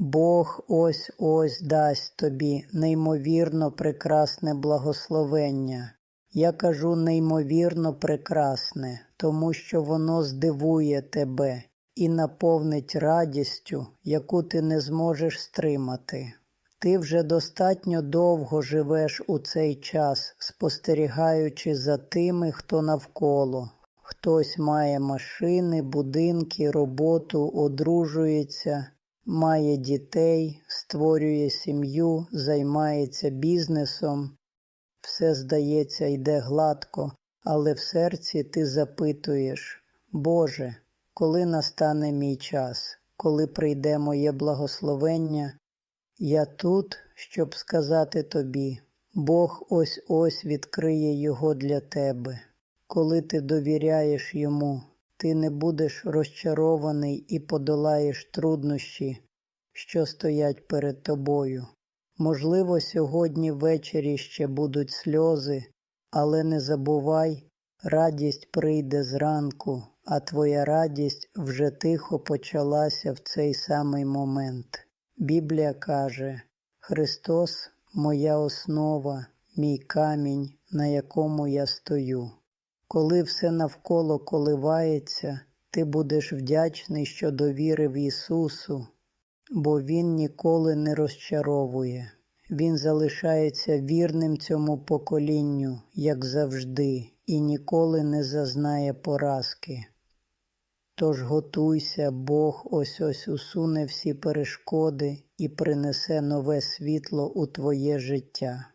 Бог ось ось дасть тобі неймовірно прекрасне благословення. Я кажу неймовірно прекрасне, тому що воно здивує тебе і наповнить радістю, яку ти не зможеш стримати. Ти вже достатньо довго живеш у цей час, спостерігаючи за тими, хто навколо. Хтось має машини, будинки, роботу, одружується, має дітей, створює сім'ю, займається бізнесом. Все, здається, йде гладко, але в серці ти запитуєш, Боже, коли настане мій час, коли прийде моє благословення, я тут, щоб сказати тобі, Бог ось ось відкриє його для тебе. Коли ти довіряєш йому, ти не будеш розчарований і подолаєш труднощі, що стоять перед тобою. Можливо, сьогодні ввечері ще будуть сльози, але не забувай, радість прийде зранку, а твоя радість вже тихо почалася в цей самий момент. Біблія каже: Христос моя основа, мій камінь, на якому я стою. Коли все навколо коливається, ти будеш вдячний, що довірив Ісусу, бо Він ніколи не розчаровує. Він залишається вірним цьому поколінню, як завжди, і ніколи не зазнає поразки. Тож готуйся, Бог ось ось усуне всі перешкоди і принесе нове світло у твоє життя.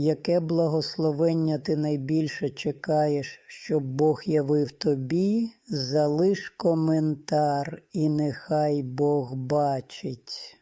Яке благословення ти найбільше чекаєш, щоб Бог явив тобі, залиш коментар, і нехай Бог бачить.